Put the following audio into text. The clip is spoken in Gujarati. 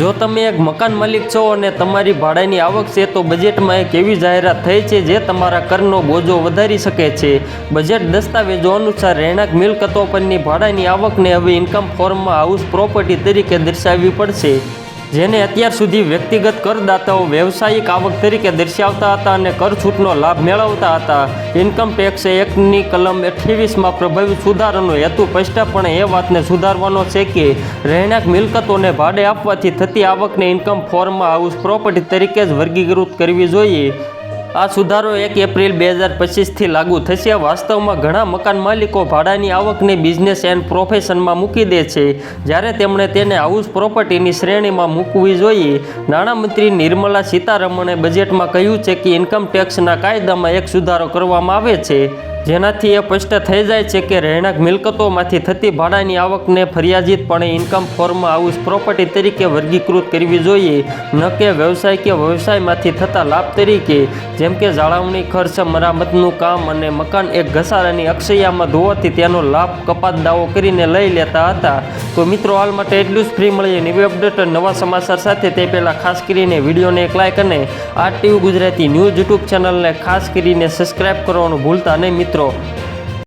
જો તમે એક મકાન માલિક છો અને તમારી ભાડાની આવક છે, તો બજેટમાં એક એવી જાહેરાત થઈ છે જે તમારા કરનો બોજો વધારી શકે છે. બજેટ દસ્તાવેજો અનુસાર રહેણાંક, મિલકતો પરની ભાડાની આવકને હવે ઇન્કમ ફોર્મમાં હાઉસ પ્રોપર્ટી તરીકે દર્શાવવી પડશે. જેને અત્યાર સુધી વ્યક્તિગત કરદાતાઓ વ્યવસાયિક આવક તરીકે દર્શાવતા હતા અને કર છૂટનો લાભ મેળવતા હતા. ઇન્કમ ટેક્સ એક્ટની કલમ અઠ્યાવીસમાં પ્રભાવિત સુધારાનો હેતુ સ્પષ્ટપણે એ વાતને સુધારવાનો છે કે, રહેણાંક મિલકતોને ભાડે આપવાથી થતી આવકને ઇન્કમ ફોર્મમાં હાઉસ પ્રોપર્ટી તરીકે જ વર્ગીકૃત કરવી જોઈએ. આ સુધારો એક એપ્રિલ બે હજાર પચીસથી લાગુ થશે. વાસ્તવમાં ઘણા મકાન માલિકો ભાડાની આવકને બિઝનેસ એન્ડ પ્રોફેશનમાં મૂકી દે છે. જ્યારે તેમણે તેને હાઉસ પ્રોપર્ટીની શ્રેણીમાં મૂકવી જોઈએ. નાણામંત્રી નિર્મલા સીતારમણે બજેટમાં કહ્યું છે કે ઇન્કમ ટેક્સના કાયદામાં એક સુધારો કરવામાં આવે છે. જેનાથી એ સ્પષ્ટ થઈ જાય છે કે રહેણાંક મિલકતોમાંથી થતી ભાડાની આવકને ફરિયાજિતપણે ઇન્કમ ફોર્મ હાઉસ પ્રોપર્ટી તરીકે વર્ગીકૃત કરવી જોઈએ. ન કે વ્યવસાય કે વ્યવસાયમાંથી થતા લાભ તરીકે. જેમ કે જાળવણી ખર્ચ, મરામતનું કામ અને મકાન એક ઘસારાની અક્ષયામાં ધોવાથી તેનો લાભ કપાત દાવો કરીને લઈ લેતા હતા. તો મિત્રો, હાલ માટે એટલું જ. ફ્રી મળીએ નવી અપડેટ નવા સમાચાર સાથે. તે પહેલાં ખાસ કરીને વિડીયોને એક લાઇક અને આ ટીવી ગુજરાતી ન્યૂઝ યુટ્યુબ ચેનલને ખાસ કરીને સબસ્ક્રાઇબ કરવાનું ભૂલતા નહીં મિત્રો.